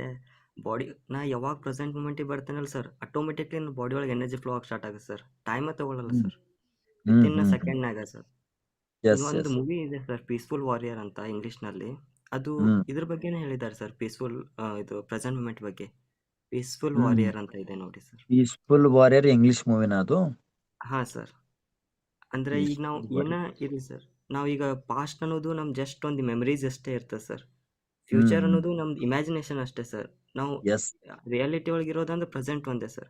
Speaker 1: ಬಾಡಿ ನಾ ಯಾವಾಗ ಪ್ರೆಸೆಂಟ್ ಮೂಮೆಂಟಿಗೆ ಬರ್ತೇನಲ್ಲ ಸರ್ ಆಟೋಮೆಟಿಕ್ಲಿ ನನ್ನ ಬಾಡಿ ಒಳಗೆ ಎನರ್ಜಿ ಫ್ಲೋ ಆಗಿ ಸ್ಟಾರ್ಟ್ ಆಗುತ್ತೆ ಸರ್ ಟೈಮ್ ತಗೊಳ್ಳಲ್ಲ. ಸರ್
Speaker 2: ಇನ್ನ
Speaker 1: ವಿತಿನ್ ಸೆಕೆಂಡ್ನಾಗ ಸರ್ ಇನ್ನೊಂದು
Speaker 2: ಎಸ್
Speaker 1: ಮೂವಿ ಇದೆ ಸರ್ ಪೀಸ್ಫುಲ್ ವಾರಿಯರ್ ಅಂತ ಇಂಗ್ಲೀಷ್ನಲ್ಲಿ ಅದು
Speaker 2: ಹ್ಮ್.
Speaker 1: ಇದ್ರ ಬಗ್ಗೆನೇ ಹೇಳಿದ್ದಾರೆ ಸರ್ ಪೀಸ್ಫುಲ್ ಇದು ಪ್ರೆಸೆಂಟ್ ಮೂಮೆಂಟ್ ಬಗ್ಗೆ. ಪೀಸ್ಫುಲ್
Speaker 2: ಹ್ಮ್.
Speaker 1: ವಾರಿಯರ್ ಅಂತ ಇದೆ ನೋಡಿ ಸರ್
Speaker 2: ಪೀಸ್ಫುಲ್ ವಾರಿಯರ್ ಇಂಗ್ಲಿಷ್ ಮೂವಿನ ಅದು?
Speaker 1: ಹಾ ಸರ್ ಅಂದ್ರೆ ಈಗ ನಾವು ಏನ
Speaker 2: ಇದೆ
Speaker 1: ಇರಲಿ ಸರ್ ನಾವು ಈಗ ಪಾಸ್ಟ್ ಅನ್ನೋದು ನಮ್ ಜಸ್ಟ್ ಒಂದು ಮೆಮರೀಸ್ ಅಷ್ಟೇ ಇರ್ತದೆ ಸರ್ ಫ್ಯೂಚರ್
Speaker 2: ಹ್ಮ್.
Speaker 1: ಅನ್ನೋದು ನಮ್ದು ಇಮ್ಯಾಜಿನೇಷನ್ ಅಷ್ಟೇ ಸರ್ ನಾವು
Speaker 2: ಎಸ್
Speaker 1: ರಿಯಾಲಿಟಿ ಒಳಗೆ ಇರೋದಂದ್ರೆ ಪ್ರೆಸೆಂಟ್ ಒಂದೇ ಸರ್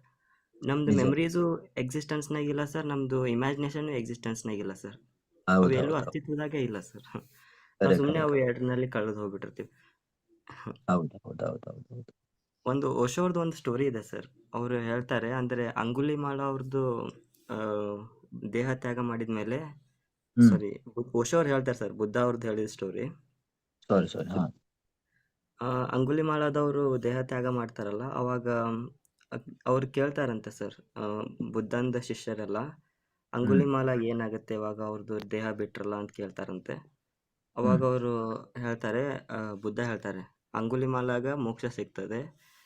Speaker 1: ನಮ್ದು
Speaker 2: ನಿಜ
Speaker 1: ಮೆಮರೀಸು ಎಕ್ಸಿಸ್ಟೆನ್ಸ್ನಾಗಿಲ್ಲ ಸರ್ ನಮ್ದು ಇಮ್ಯಾಜಿನೇಷನ್ ಎಕ್ಸಿಸ್ಟೆನ್ಸ್ನಾಗಿಲ್ಲ ಸರ್ ಅವು ಎಲ್ಲೂ ಅಸ್ತಿತ್ವದಾಗೆ ಇಲ್ಲ ಸರ್. ಸುಮ್ಮನೆ ಅವು
Speaker 2: ಎರಡನಲ್ಲಿ
Speaker 1: ಎರಡರಲ್ಲಿ ಕಳೆದು ಹೋಗ್ಬಿಟ್ಟಿರ್ತೀವಿ. ಒಂದು ಓಶೋರ್ದು ಒಂದು ಸ್ಟೋರಿ ಇದೆ ಸರ್. ಅವರು ಹೇಳ್ತಾರೆ ಅಂದ್ರೆ ಅಂಗುಲಿ ಮಾಳ ಅವ್ರದ್ದು ದೇಹ ತ್ಯಾಗ
Speaker 2: ಮಾಡಿದ್ಮೇಲೆ
Speaker 1: ಸಾರಿ ಓಶೋ ಅವ್ರು ಹೇಳ್ತಾರೆ ಸರ್ ಬುದ್ಧ ಅವ್ರದ್ದು ಹೇಳಿದ ಸ್ಟೋರಿ
Speaker 2: ಸಾರಿ
Speaker 1: ಅಂಗುಲಿ ಮಾಳದವರು ದೇಹ ತ್ಯಾಗ ಮಾಡ್ತಾರಲ್ಲ ಅವಾಗ ಅವ್ರು ಕೇಳ್ತಾರಂತೆ ಸರ್ ಬುದ್ಧಂದ ಶಿಷ್ಯರೆಲ್ಲ ಅಂಗುಲಿ
Speaker 2: ಹ್ಮ್
Speaker 1: ಮಾಲ ಏನಾಗುತ್ತೆ ಇವಾಗ ಅವ್ರದ್ದು ದೇಹ ಬಿಟ್ರಲ್ಲ ಅಂತ ಕೇಳ್ತಾರಂತೆ. ಅವಾಗ ಅವರು ಹೇಳ್ತಾರೆ ಆ, ಬುದ್ಧ ಹೇಳ್ತಾರೆ ಅಂಗುಲಿ ಮಾಲಾಗ ಮೋಕ್ಷ ಸಿಗ್ತದೆ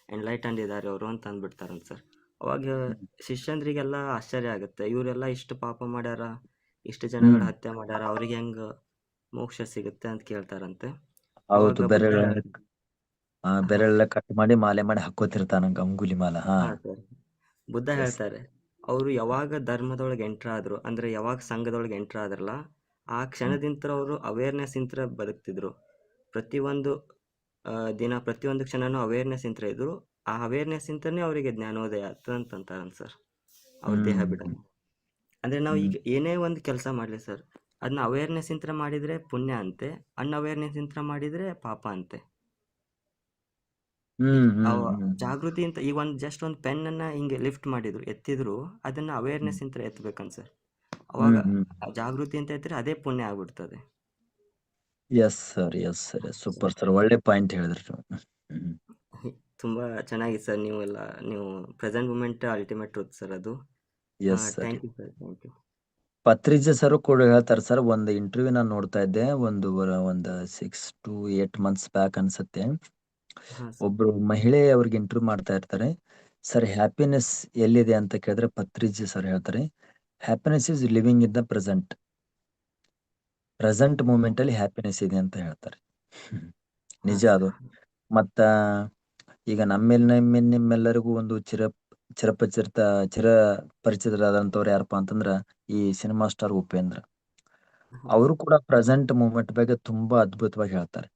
Speaker 1: ಎನ್ಲೈಟಂಡ್ ಇದ್ದಾರೆ ಅವರು ಅಂತ ಅಂದ್ಬಿಡ್ತಾರಂತ ಸರ್. ಅವಾಗ ಶಿಷ್ಯಂದ್ರಿಗೆಲ್ಲ ಆಶ್ಚರ್ಯ ಆಗುತ್ತೆ ಇವರೆಲ್ಲ ಇಷ್ಟು ಪಾಪ ಮಾಡ್ಯಾರ ಇಷ್ಟು ಜನಗಳ
Speaker 2: ಹ್ಮ್.
Speaker 1: ಹತ್ಯೆ ಮಾಡ್ಯಾರ ಅವ್ರಿಗೆ ಹೆಂಗ ಮೋಕ್ಷ ಸಿಗುತ್ತೆ ಅಂತ ಕೇಳ್ತಾರಂತೆ.
Speaker 2: ಹೌದು
Speaker 1: ಅವಾಗ ಬುದ್ಧ
Speaker 2: ಬೆರಳ
Speaker 1: ಹಾ
Speaker 2: ಬೆರಳೆಲ್ಲ ಕಟ್ ಮಾಡಿ ಮಾಲೆ ಮಾಡಿ ಹಾಕೋತಿರ್ತಾನ ಅಂಗುಲಿ ಮಾಲ ಹಾ.
Speaker 1: ಹಾ ಸರ್. ಬುದ್ಧ
Speaker 2: ಎಸ್.
Speaker 1: ಹೇಳ್ತಾರೆ ಅವರು ಯಾವಾಗ ಧರ್ಮದೊಳಗೆ ಎಂಟರ್ ಆದ್ರು ಅಂದ್ರೆ ಯಾವಾಗ ಸಂಘದೊಳಗೆ ಎಂಟರ್ ಆದ್ರಲ್ಲ ಆ
Speaker 2: ಕ್ಷಣದಿಂದ
Speaker 1: ಕ್ಷಣದಿಂತ ಅವರು ಅವೇರ್ನೆಸ್ ಇಂತ್ರ ಬದುಕ್ತಿದ್ರು. ಪ್ರತಿಯೊಂದು ದಿನ ಪ್ರತಿಯೊಂದು ಕ್ಷಣನೂ ಅವೇರ್ನೆಸ್ ಇಂತ್ರ ಇದ್ರು. ಆ ಅವೇರ್ನೆಸ್ ಇಂತನೇ ಅವರಿಗೆ ಜ್ಞಾನೋದಯ ಅಂತಂತಾರನ್ ಸರ್. ಅವ್ರ ದೇಹ ಬಿಡ ಅಂದ್ರೆ ನಾವು ಈಗ ಏನೇ ಒಂದು ಕೆಲಸ ಮಾಡಲಿ ಸರ್ ಅದನ್ನ ಅವೇರ್ನೆಸ್ ಇಂತ್ರ ಮಾಡಿದ್ರೆ ಪುಣ್ಯ ಅಂತೆ ಅನ್ಅವೇರ್ನೆಸ್ ಇಂತ್ರ ಮಾಡಿದ್ರೆ ಪಾಪ ಅಂತೆ.
Speaker 2: ಹ್ಮ್ ಹ್ಮ್
Speaker 1: ಅವ
Speaker 2: ಹ್ಮ್
Speaker 1: ಜಾಗೃತಿ ಅಂತ ಈಗ ಒಂದು ಜಸ್ಟ್ ಒಂದು ಪೆನ್ನನ್ನ ಹಿಂಗೆ ಲಿಫ್ಟ್ ಮಾಡಿದ್ರು ಎತ್ತಿದ್ರು ಅದನ್ನ ಅವೇರ್ನೆಸ್ ಇಂತ ಎತ್ತಬೇಕಂತ ಸರ್ ಅವಾಗ
Speaker 2: ಹ್ಮ್ ಹ್ಮ್.
Speaker 1: ಆ ಜಾಗೃತಿ ಅಂತ ಎತ್ತಿದ್ರೆ ಅದೇ ಪುಣ್ಯ ಆಗ್ಬಿಡ್ತದೆ.
Speaker 2: Yes sir yes sir super sir ಒಳ್ಳೆ ಪಾಯಿಂಟ್ ಹೇಳಿದ್ರಿ ತುಂಬಾ ಚೆನ್ನಾಗಿ
Speaker 1: ಸರ್ ನೀವು ಸರ್ ನೀವೆಲ್ಲ ನೀವು present moment ultimate truth sir ಅದು.
Speaker 2: Yes sir.
Speaker 1: Thank you sir thank you
Speaker 2: Patriji sir ಕೂಡ ಹೇಳ್ತಾರೆ ಸರ್ ಒಂದು ಇಂಟರ್ವ್ಯೂ ನಾನು ನೋಡ್ತಾ ಇದ್ದೆ ಒಂದು ಒಂದು six to eight months back ಅನ್ಸುತ್ತೆ. ಒಬ್ರು ಮಹಿಳೆ ಅವ್ರಿಗೆ ಇಂಟರ್ವ್ಯೂ ಮಾಡ್ತಾ ಇರ್ತಾರೆ. ಸರ್ ಹ್ಯಾಪಿನೆಸ್ ಎಲ್ಲಿದೆ ಅಂತ ಕೇಳಿದ್ರೆ ಪತ್ರಿಜಿ ಸರ್ ಹೇಳ್ತಾರೆ. Happiness is living in the present present moment ಅಲ್ಲಿ ಹ್ಯಾಪಿನೆಸ್ ಇದೆ ಅಂತ ಹೇಳ್ತಾರೆ. ನಿಜ ಅದು. ಮತ್ತ ಈಗ ನಮ್ಮೆಲ್ಲ ನಿಮ್ಮ ನಿಮ್ಮೆಲ್ಲರಿಗೂ ಒಂದು ಚಿರ ಚಿರಪರಿಚಿತ ಚಿರ ಪರಿಚಿತರಾದಂತವ್ರು ಯಾರಪ್ಪ ಅಂತಂದ್ರ ಈ ಸಿನಿಮಾ ಸ್ಟಾರ್ ಉಪೇಂದ್ರ. ಅವರು ಕೂಡ ಪ್ರೆಸೆಂಟ್ ಮೂಮೆಂಟ್ ಬಗ್ಗೆ ತುಂಬಾ ಅದ್ಭುತವಾಗಿ ಹೇಳ್ತಾರೆ.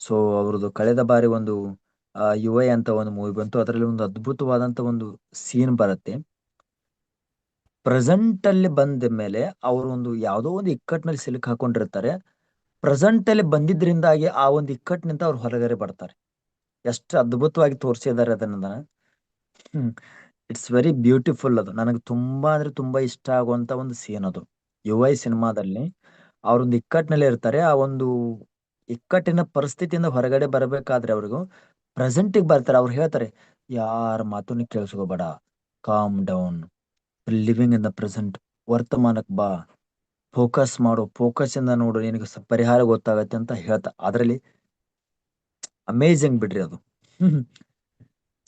Speaker 2: ಸೊ ಅವ್ರದ್ದು ಕಳೆದ ಬಾರಿ ಒಂದು ಯು ಐ ಅಂತ ಒಂದು ಮೂವಿ ಬಂತು. ಅದರಲ್ಲಿ ಒಂದು ಅದ್ಭುತವಾದಂತ ಒಂದು ಸೀನ್ ಬರುತ್ತೆ. ಪ್ರೆಸೆಂಟ್ ಅಲ್ಲಿ ಬಂದ ಮೇಲೆ ಅವರು ಒಂದು ಯಾವುದೋ ಒಂದು ಇಕ್ಕಟ್ಟಿನಲ್ಲಿ ಸಿಲುಕ್ ಹಾಕೊಂಡಿರ್ತಾರೆ. ಪ್ರೆಸೆಂಟ್ ಅಲ್ಲಿ ಬಂದಿದ್ರಿಂದಾಗಿ ಆ ಒಂದು ಇಕ್ಕಟ್ಟಿನಿಂದ ಅವ್ರು ಹೊರಗಡೆ ಬರ್ತಾರೆ. ಎಷ್ಟು ಅದ್ಭುತವಾಗಿ ತೋರಿಸಿದ್ದಾರೆ ಅದನ್ನ ಇಟ್ಸ್ ವೆರಿ ಬ್ಯೂಟಿಫುಲ್ ಅದು. ನನಗೆ ತುಂಬಾ ಅಂದ್ರೆ ತುಂಬಾ ಇಷ್ಟ ಆಗುವಂತ ಒಂದು ಸೀನ್ ಅದು. ಯುವ ಸಿನಿಮಾದಲ್ಲಿ ಅವ್ರೊಂದು ಇಕ್ಕಟ್ಟಿನಲ್ಲಿ ಇರ್ತಾರೆ. ಆ ಒಂದು ಇಕ್ಕಟ್ಟಿನ ಪರಿಸ್ಥಿತಿಯಿಂದ ಹೊರಗಡೆ ಬರಬೇಕಾದ್ರೆ ಅವ್ರಿಗೂ ಪ್ರೆಸೆಂಟಿಗೆ ಬರ್ತಾರೆ. ಅವ್ರು ಹೇಳ್ತಾರೆ, ಯಾರ ಮಾತನ್ನು ಕೇಳಿಸ್ಕೋಬೇಡ. Calm down living in the present ವರ್ತಮಾನಕ್ಕೆ ಬಾ. ಫೋಕಸ್ ಮಾಡು. ಫೋಕಸ್ ಇಂದ ನೋಡು. ನಿನಗೆ ಪರಿಹಾರ ಗೊತ್ತಾಗತ್ತೆ ಅಂತ ಹೇಳ್ತಾ ಅದರಲ್ಲಿ ಅಮೇಜಿಂಗ್ ಬಿಡ್ರಿ ಅದು.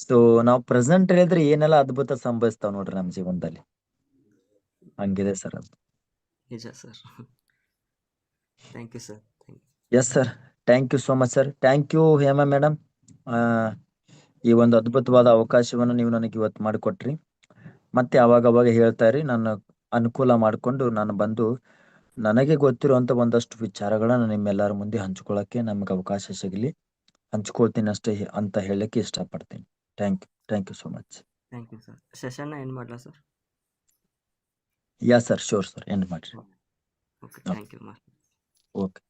Speaker 2: ಸೊ ನಾವು ಪ್ರೆಸೆಂಟ್ ಹೇಳಿದ್ರೆ ಏನೆಲ್ಲ ಅದ್ಭುತ ಸಂಭವಿಸ್ತಾವ ನೋಡ್ರಿ ನಮ್ಮ ಜೀವನದಲ್ಲಿ. ಹಂಗಿದೆ ಸರ್ ಅದು.
Speaker 1: ನಿಜ sir. Thank you sir
Speaker 2: yes sir thank you so much sir thank you Hema madam ಈ ಒಂದು ಅದ್ಭುತವಾದ ಅವಕಾಶವನ್ನು ನೀವು ನನಗೆ ಇವತ್ತು ಮಾಡಿಕೊಟ್ರಿ. ಮತ್ತೆ ಅವಾಗ ಅವಾಗ ಹೇಳ್ತಾ ಇರಿ ನಾನು ಅನುಕೂಲ ಮಾಡಿಕೊಂಡು ನಾನು ಬಂದು ನನಗೆ ಗೊತ್ತಿರುವಂತ ಒಂದಷ್ಟು ವಿಚಾರಗಳನ್ನ ನಿಮ್ಮೆಲ್ಲರ ಮುಂದೆ ಹಂಚ್ಕೊಳ್ಳೋಕೆ ನಮ್ಗೆ ಅವಕಾಶ ಸಿಗಲಿ. ಹಂಚ್ಕೊಳ್ತೀನಿ ಅಷ್ಟೇ ಅಂತ ಹೇಳಕ್ಕೆ ಇಷ್ಟಪಡ್ತೀನಿ. Thank you thank you so much
Speaker 1: thank you sir session end ಮಾಡಲಾ sir
Speaker 2: yeah sir sure sir end ಮಾಡ್ರಿ.
Speaker 1: Okay thank you
Speaker 2: okay